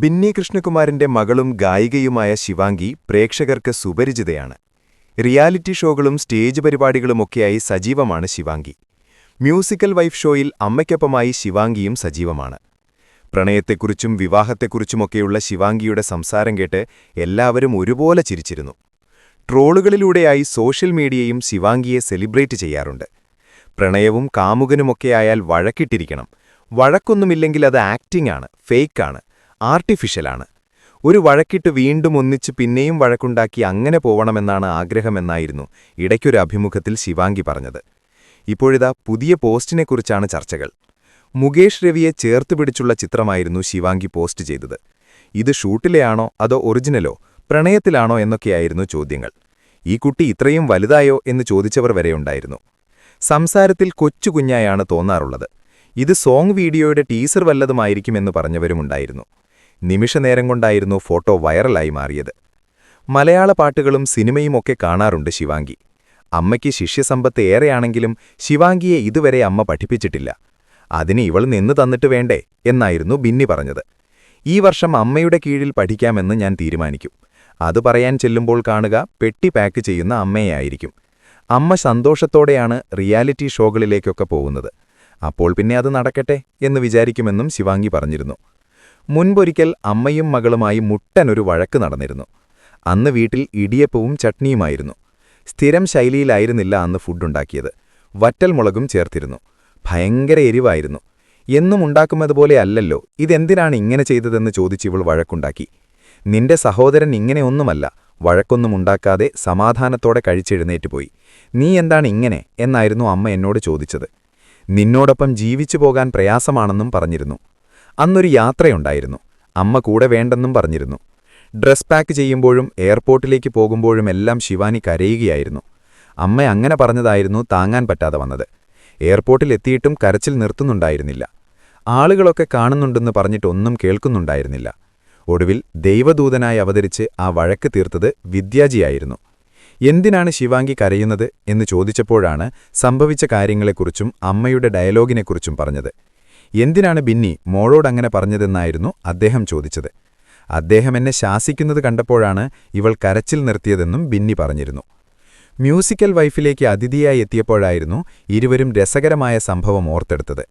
ബിന്നി കൃഷ്ണകുമാറിന്റെ മകളും ഗായികയുമായ ശിവാംഗി പ്രേക്ഷകർക്ക് സുപരിചിതയാണ്. റിയാലിറ്റി ഷോകളും സ്റ്റേജ് പരിപാടികളുമൊക്കെയായി സജീവമാണ് ശിവാംഗി. മ്യൂസിക്കൽ വൈഫ് ഷോയിൽ അമ്മയ്ക്കൊപ്പമായി ശിവാംഗിയും സജീവമാണ്. പ്രണയത്തെക്കുറിച്ചും വിവാഹത്തെക്കുറിച്ചുമൊക്കെയുള്ള ശിവാംഗിയുടെ സംസാരം കേട്ട് എല്ലാവരും ഒരുപോലെ ചിരിച്ചിരുന്നു. ട്രോളുകളിലൂടെയായി സോഷ്യൽ മീഡിയയും ശിവാംഗിയെ സെലിബ്രേറ്റ് ചെയ്യാറുണ്ട്. പ്രണയവും കാമുകനുമൊക്കെയായാൽ വഴക്കിട്ടിരിക്കണം. വഴക്കൊന്നുമില്ലെങ്കിൽ അത് ആക്ടിംഗ് ആണ് ഫേക്കാണ്. ആർട്ടിഫിഷ്യലാണ്. ഒരു വഴക്കിട്ട് വീണ്ടും ഒന്നിച്ച് പിന്നെയും വഴക്കുണ്ടാക്കി അങ്ങനെ പോവണമെന്നാണ് ആഗ്രഹമെന്നായിരുന്നു ഇടയ്ക്കൊരു അഭിമുഖത്തിൽ ശിവാംഗി പറഞ്ഞത്. ഇപ്പോഴിതാ പുതിയ പോസ്റ്റിനെക്കുറിച്ചാണ് ചർച്ചകൾ. മുകേഷ് രവിയെ ചേർത്ത് പിടിച്ചുള്ള ചിത്രമായിരുന്നു ശിവാംഗി പോസ്റ്റ് ചെയ്തത്. ഇത് ഷൂട്ടിലെയാണോ അതോ ഒറിജിനലോ പ്രണയത്തിലാണോ എന്നൊക്കെയായിരുന്നു ചോദ്യങ്ങൾ. ഈ കുട്ടി ഇത്രയും വലുതായോ എന്ന് ചോദിച്ചവർ വരെയുണ്ടായിരുന്നു. സംസാരത്തിൽ കൊച്ചുകുഞ്ഞായാണ് തോന്നാറുള്ളത്. ഇത് സോങ് വീഡിയോയുടെ ടീസർ വല്ലതുമായിരിക്കുമെന്ന് പറഞ്ഞവരുമുണ്ടായിരുന്നു. നിമിഷനേരം കൊണ്ടായിരുന്നു ഫോട്ടോ വൈറലായി മാറിയത്. മലയാള പാട്ടുകളും സിനിമയും ഒക്കെ കാണാറുണ്ട് ശിവാംഗി അമ്മയ്ക്ക് ശിഷ്യസമ്പത്ത് ഏറെയാണെങ്കിലും ശിവാംഗിയെ ഇതുവരെ അമ്മ പഠിപ്പിച്ചിട്ടില്ല. അതിന് ഇവൾ നിന്ന് തന്നിട്ട് വേണ്ടേ എന്നായിരുന്നു ബിന്നി പറഞ്ഞത്. ഈ വർഷം അമ്മയുടെ കീഴിൽ പഠിക്കാമെന്ന് ഞാൻ തീരുമാനിക്കും. അത് പറയാൻ ചെല്ലുമ്പോൾ കാണുക പെട്ടി പാക്ക് ചെയ്യുന്ന അമ്മയായിരിക്കും. അമ്മ സന്തോഷത്തോടെയാണ് റിയാലിറ്റി ഷോകളിലേക്കൊക്കെ പോകുന്നത്. അപ്പോൾ പിന്നെ അത് നടക്കട്ടെ എന്ന് വിചാരിക്കുമെന്നും ശിവാംഗി പറഞ്ഞിരുന്നു. മുൻപൊരിക്കൽ അമ്മയും മകളുമായി മുട്ടനൊരു വഴക്ക് നടന്നിരുന്നു. അന്ന് വീട്ടിൽ ഇടിയപ്പവും ചട്നിയുമായിരുന്നു. സ്ഥിരം ശൈലിയിലായിരുന്നില്ല അന്ന് ഫുഡുണ്ടാക്കിയത്. വറ്റൽ മുളകും ചേർത്തിരുന്നു. ഭയങ്കര എരിവായിരുന്നു. എന്നും ഉണ്ടാക്കുമതുപോലെ അല്ലല്ലോ ഇതെന്തിനാണ് ഇങ്ങനെ ചെയ്തതെന്ന് ചോദിച്ച് ഇവൾ വഴക്കുണ്ടാക്കി. നിന്റെ സഹോദരൻ ഇങ്ങനെയൊന്നുമല്ല വഴക്കൊന്നും ഉണ്ടാക്കാതെ സമാധാനത്തോടെ കഴിച്ചെഴുന്നേറ്റ് പോയി. നീ എന്താണ് ഇങ്ങനെ? എന്നായിരുന്നു അമ്മ എന്നോട് ചോദിച്ചത്. നിന്നോടൊപ്പം ജീവിച്ചു പോകാൻ പ്രയാസമാണെന്നും പറഞ്ഞിരുന്നു. അന്നൊരു യാത്രയുണ്ടായിരുന്നു. അമ്മ കൂടെ വേണ്ടെന്നും പറഞ്ഞിരുന്നു. ഡ്രസ് പാക്ക് ചെയ്യുമ്പോഴും എയർപോർട്ടിലേക്ക് പോകുമ്പോഴുമെല്ലാം ശിവാനി കരയുകയായിരുന്നു. അമ്മ അങ്ങനെ പറഞ്ഞതായിരുന്നു താങ്ങാൻ പറ്റാതെ വന്നത്. എയർപോർട്ടിൽ എത്തിയിട്ടും കരച്ചിൽ നിർത്തുന്നുണ്ടായിരുന്നില്ല. ആളുകളൊക്കെ കാണുന്നുണ്ടെന്ന് പറഞ്ഞിട്ടൊന്നും കേൾക്കുന്നുണ്ടായിരുന്നില്ല. ഒടുവിൽ ദൈവദൂതനായി അവതരിച്ച് ആ വഴക്ക് തീർത്തത് വിദ്യാജിയായിരുന്നു. എന്തിനാണ് ശിവാംഗി കരയുന്നത് എന്ന് ചോദിച്ചപ്പോഴാണ് സംഭവിച്ച കാര്യങ്ങളെക്കുറിച്ചും അമ്മയുടെ ഡയലോഗിനെക്കുറിച്ചും പറഞ്ഞത്. എന്തിനാണ് ബിന്നി മോളോടങ്ങനെ പറഞ്ഞതെന്നായിരുന്നു അദ്ദേഹം ചോദിച്ചത്. അദ്ദേഹം എന്നെ ശാസിക്കുന്നത് കണ്ടപ്പോഴാണ് ഇവൾ കരച്ചിൽ നിർത്തിയതെന്നും ബിന്നി പറഞ്ഞിരുന്നു. മ്യൂസിക്കൽ വൈഫിലേക്ക് അതിഥിയായി എത്തിയപ്പോഴായിരുന്നു ഇരുവരും രസകരമായ സംഭവം ഓർത്തെടുത്തത്.